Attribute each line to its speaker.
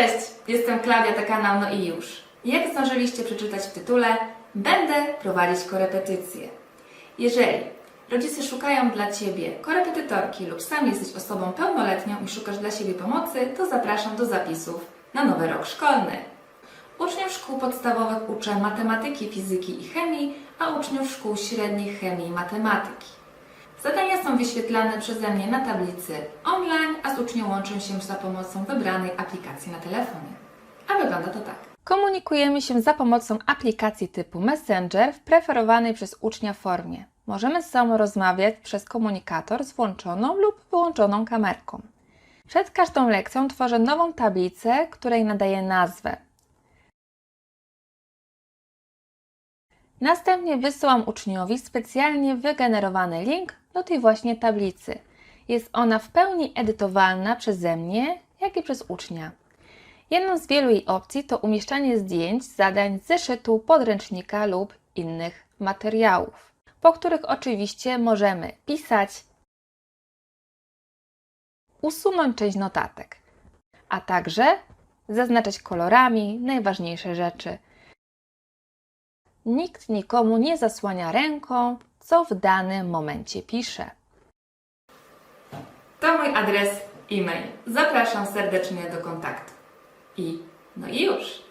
Speaker 1: Cześć, jestem Klaudia, to kanał No i już. Jak zdążyliście przeczytać w tytule, będę prowadzić korepetycje. Jeżeli rodzice szukają dla Ciebie korepetytorki lub sam jesteś osobą pełnoletnią i szukasz dla siebie pomocy, to zapraszam do zapisów na nowy rok szkolny. Uczniów szkół podstawowych uczę matematyki, fizyki i chemii, a uczniów szkół średnich chemii i matematyki. Zadania są wyświetlane przeze mnie na tablicy online, a z ucznią łączę się za pomocą wybranej aplikacji na telefonie. A wygląda to tak. Komunikujemy się za pomocą aplikacji typu Messenger w preferowanej przez ucznia formie. Możemy z sobą rozmawiać przez komunikator z włączoną lub wyłączoną kamerką. Przed każdą lekcją tworzę nową tablicę, której nadaję nazwę. Następnie wysyłam uczniowi specjalnie wygenerowany link do tej właśnie tablicy. Jest ona w pełni edytowalna przeze mnie, jak i przez ucznia. Jedną z wielu jej opcji to umieszczanie zdjęć, zadań zeszytu, podręcznika lub innych materiałów, po których oczywiście możemy pisać, usunąć część notatek, a także zaznaczać kolorami najważniejsze rzeczy. Nikt nikomu nie zasłania ręką, co w danym momencie pisze. To mój adres e-mail. Zapraszam serdecznie do kontaktu. I no i już.